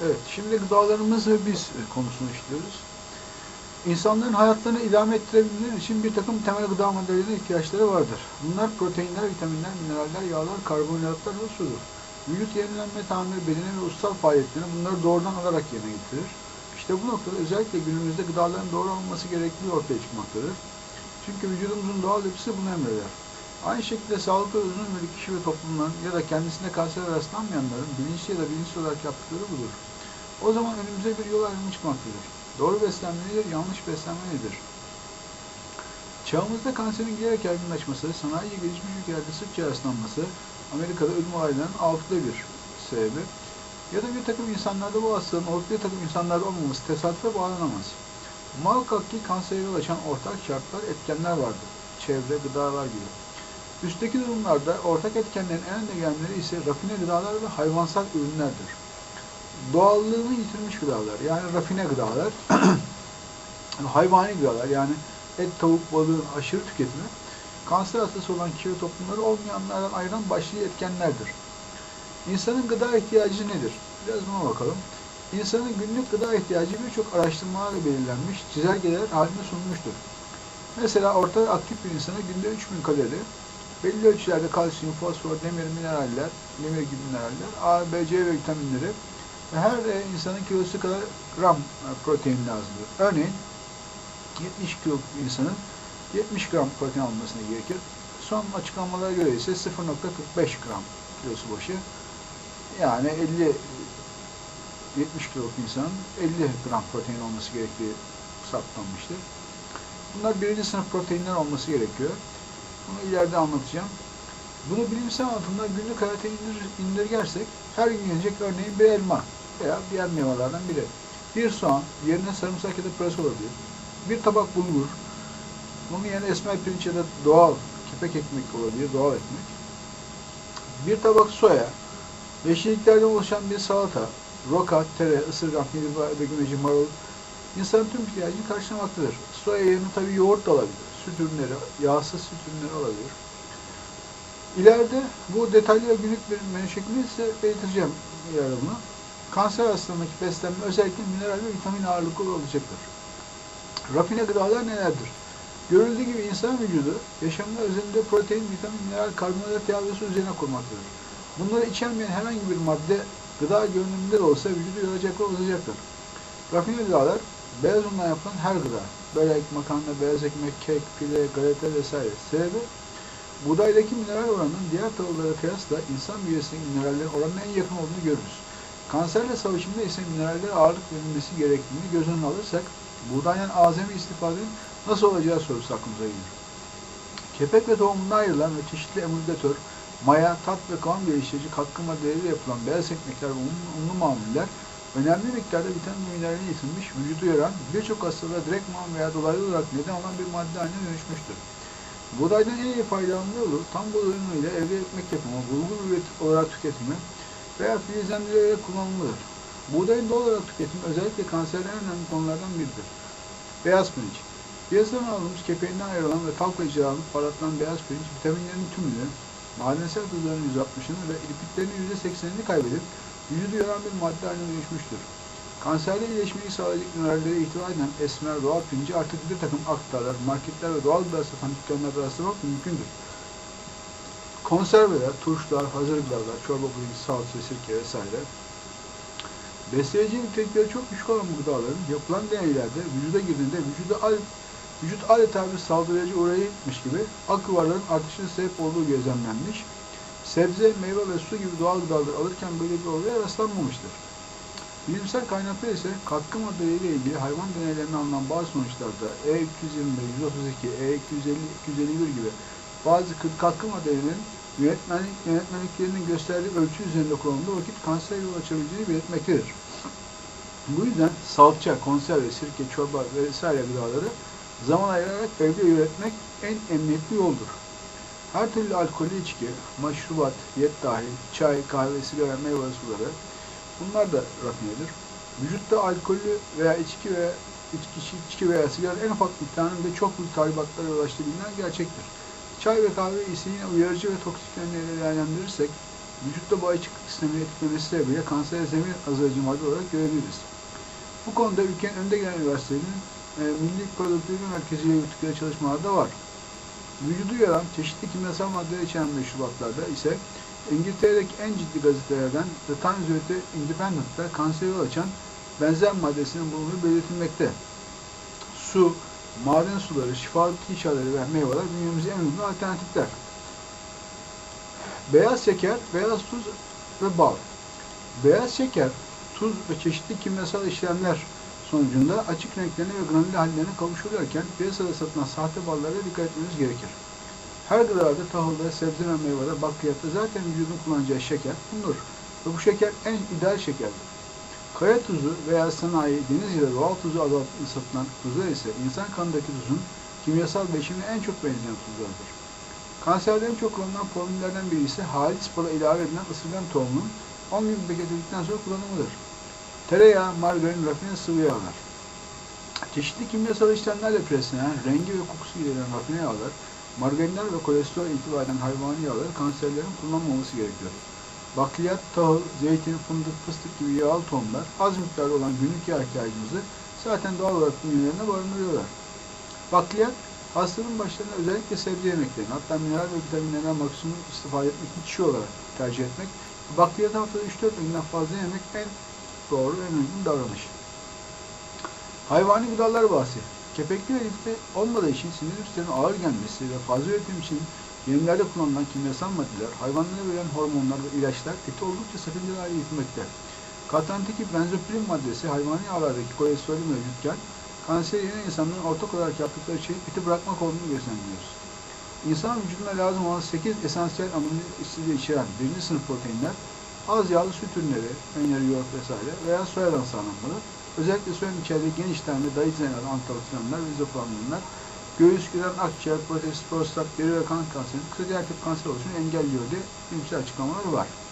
Evet, şimdi gıdalarımız ve biz konusunu işliyoruz. İnsanların hayatlarını idame ettirebilmeleri için bir takım temel gıda maddelerine ihtiyaçları vardır. Bunlar proteinler, vitaminler, mineraller, yağlar, karbonhidratlar ve sudur. Vücut yenilenme, tamir, bedeni ve ussal faaliyetlerini bunları doğrudan alarak yerine getirir. İşte bu noktada özellikle günümüzde gıdaların doğru alınması gerektiği ortaya çıkmaktadır. Çünkü vücudumuzun doğal yapısı bunu emreder. Aynı şekilde sağlıklı uzun ömürlü kişi ve toplumların ya da kendisinde kanser rastlanmayanların bilinçli ya da bilinçsiz olarak yaptıkları budur. O zaman önümüze bir yol ayrımı çıkmaktadır. Doğru beslenmelidir, yanlış beslenmelidir. Çağımızda kanserin giderek yaygınlaşması, sanayi gelişmiş ülkelerde sıkça rastlanması, Amerika'da ölüm olaylarının altıda bir sebebi ya da bir takım insanlarda bu hastalığın olup bir takım insanlarda olmaması tesadüfe bağlanamaz. Muhakkak ki kansere yol açan ortak şartlar, etkenler vardır. Çevre, gıdalar gibi. Üstteki durumlarda ortak etkenlerin en önde gelenleri ise rafine gıdalar ve hayvansal ürünlerdir. Doğallığını yitirmiş gıdalar, yani rafine gıdalar, hayvani gıdalar, yani et, tavuk, balığın aşırı tüketimi, kanser hastası olan kişi toplumları olmayanlardan ayıran başlıca etkenlerdir. İnsanın gıda ihtiyacı nedir? Biraz buna bakalım. İnsanın günlük gıda ihtiyacı birçok araştırmalarla belirlenmiş, çizelgeler halinde sunulmuştur. Mesela orta aktif bir insana günde 3000 kalori, belli ölçülerde kalsiyum, fosfor, demir, mineraller, demir gibi mineraller, A, B, C ve vitaminleri her e, insanın kilosu kadar gram e, protein lazımdır. Örneğin 70 kiloluk bir insanın 70 gram protein almasına gerekir. Son açıklamalara göre ise 0.45 gram kilosu başı. Yani 50 70 kiloluk insanın 50 gram protein olması gerektiği saptanmıştır. Bunlar birinci sınıf proteinler olması gerekiyor. Bunu ileride anlatacağım. Bunu bilimsel anlatımda günlük hayata indir, indirgersek her gün yenecek örneğin bir elma veya diğer meyvelerden biri. Bir soğan, yerine sarımsak ya da pırasa olabilir. Bir tabak bulgur, bunun yerine esmer pirinç ya da doğal kepek ekmek olabilir, doğal ekmek. Bir tabak soya, yeşilliklerden oluşan bir salata, roka, tere, ısırgan, hilva, begümeci, marul, insanın tüm ihtiyacını karşılamaktadır. Soya yerine tabii yoğurt da olabilir, süt ürünleri, yağsız süt ürünleri olabilir. İleride bu detaylı ve günlük bir menü şeklinde size belirteceğim bunu. Kanser hastalığındaki beslenme özellikle mineral ve vitamin ağırlıklı olacaktır. Rafine gıdalar nelerdir? Görüldüğü gibi insan vücudu yaşamında özelinde protein, vitamin, mineral, karbonhidrat, yağ ve su üzerine kurmaktadır. Bunları içermeyen herhangi bir madde gıda görünümünde de olsa vücudu yoracak ve uzayacaktır. Rafine gıdalar beyaz undan yapılan her gıda. Börek, makarna, beyaz ekmek, kek, pide, galeta vesaire. Sebebi buğdaydaki mineral oranının diğer tahıllara kıyasla insan bünyesindeki minerallerin oranına en yakın olduğunu görürüz. Kanserle savaşında ise minerallere ağırlık verilmesi gerektiğini göz önüne alırsak buğdaydan azami istifadenin nasıl olacağı sorusu aklımıza gelir. Kepek ve tohumundan ayrılan ve çeşitli emulgatör, maya, tat ve kıvam geliştirici katkı maddeleriyle yapılan beyaz ekmekler ve unlu, mamuller önemli miktarda vitamin ve mineralini yitirmiş, vücudu yaran, birçok hastalığa direktman veya dolaylı olarak neden olan bir madde haline dönüşmüştür. Buğdaydan en iyi faydalanma yolu tam buğday unuyla evde ekmek yapımı, bulgur olarak tüketimi veya filizlendirilerek kullanılmalıdır. Buğdayın doğal olarak tüketimi özellikle kanserden en önemli konulardan biridir. Beyaz pirinç. Piyasadan aldığımız kepeğinden ayrılan ve talk ile cilalanıp parlatılan beyaz pirinç vitaminlerin tümünü, madensel tuzların %60'ını ve lipidlerin %80'ini kaybedip vücudu yoran bir madde haline dönüşmüştür. Kanserle iyileşmeyi sağlayacak minerallere ihtiva eden esmer doğal pirinci artık bir takım aktarlar, marketler ve doğal gıda satan dükkanlarda rastlamak mümkündür. Konserveler, turşular, hazır gıdalar, çorba pirinç, salça, sirke vesaire. Besleyici nitelikleri çok düşük olan bu gıdaların yapılan deneylerde vücuda girdiğinde vücuda al, vücut adeta bir saldırıcı uğraymış gibi ak yuvarların artışına sebep olduğu gözlemlenmiş. Sebze, meyve ve su gibi doğal gıdaları alırken böyle bir olaya rastlanmamıştır. Bilimsel kaynaklar ise katkı maddeleriyle ilgili hayvan deneylerine alınan bazı sonuçlarda E221, 132, E250, 251 gibi bazı katkı maddelerinin yönetmenlik, yönetmenliklerinin gösterdiği ölçü üzerinde kullanıldığı vakit kanser yol açabileceğini belirtmektedir. Bu yüzden salça, konserve, sirke, çorba vesaire gıdaları zaman ayırarak evde üretmek en emniyetli yoldur. Her türlü alkollü içki, maşrubat, yet dahil, çay, kahve, sigara, meyve suları bunlar da rafinedir. Vücutta alkollü veya içki veya içki, içki veya sigara en ufak miktarında çok büyük tahribatlara bilinen gerçektir. Çay ve kahve ise yine uyarıcı ve toksik yönleriyle değerlendirirsek vücutta bağışıklık sistemini etkilemesi sebebiyle kansere zemin azaltıcı madde olarak görebiliriz. Bu konuda ülkenin önde gelen üniversitelerinin e, Milli Produktivite Merkezi ile yürüttükleri çalışmalar da var. Vücudu yaran çeşitli kimyasal maddeler içeren meşrubatlarda ise İngiltere'deki en ciddi gazetelerden The Times ve The Independent'ta kanseri yol açan benzer maddesinin bulunduğu belirtilmekte. Su, maden suları, şifalı bitki ve meyveler bünyemize en uygun alternatifler. Beyaz şeker, beyaz tuz ve bal. Beyaz şeker, tuz ve çeşitli kimyasal işlemler sonucunda açık renklerine ve granül hallerine kavuşurlarken piyasada satılan sahte ballara dikkat etmemiz gerekir. Her gıdada, tahılda, sebze ve meyvede, bakliyatta zaten vücudun kullanacağı şeker bulunur. Ve bu şeker en ideal şekerdir. Kaya tuzu veya sanayi, deniz ya da doğal tuzu adı satılan tuzlar ise insan kanındaki tuzun kimyasal beşimine en çok benzeyen tuzlardır. Kanserde en çok kullanılan formüllerden biri ise halis bala ilave edilen ısırgan tohumunun 10 gün bekletildikten sonra kullanımıdır. Tereyağı, margarin, rafine sıvı yağlar. Çeşitli kimyasal işlemlerle preslenen, rengi ve kokusu gideren rafine yağlar, margarinler ve kolesterol itibaren hayvani yağları kanserlerin kullanmaması gerekiyor. Bakliyat, tahıl, zeytin, fındık, fıstık gibi yağlı tohumlar az miktarda olan günlük yağ ihtiyacımızı zaten doğal olarak bünyelerine barındırıyorlar. Bakliyat, hastalığın başlarına özellikle sebze yemeklerini, hatta mineral ve vitaminlerden maksimum istifade etmek için çiğ olarak tercih etmek, bakliyatı haftada 3-4 günden fazla yemek en doğru en uygun davranış. Hayvani gıdalar bahsi. Kepekli ve olmadığı için sinir sistemine ağır gelmesi ve fazla üretim için yemlerde kullanılan kimyasal maddeler, hayvanlara verilen hormonlar ve ilaçlar eti oldukça sakıncalı hale getirmekte. Katrandaki benzopilin maddesi hayvani yağlardaki kolesterolü mevcutken kanseri yenen insanların ortak olarak yaptıkları şey eti bırakmak olduğunu gözlemliyoruz. İnsan vücuduna lazım olan 8 esansiyel amino asidi içeren birinci sınıf proteinler az yağlı süt ürünleri, peynir, yoğurt vesaire veya soyadan sağlanmalı. Özellikle soyanın içerdiği geniş tane dayizener, antioksidanlar ve izoflavinler göğüs, güden, akciğer, protez, prostat, deri ve kan kanseri, kısa diğer tip kanser oluşunu engelliyor diye bilimsel açıklamalar var.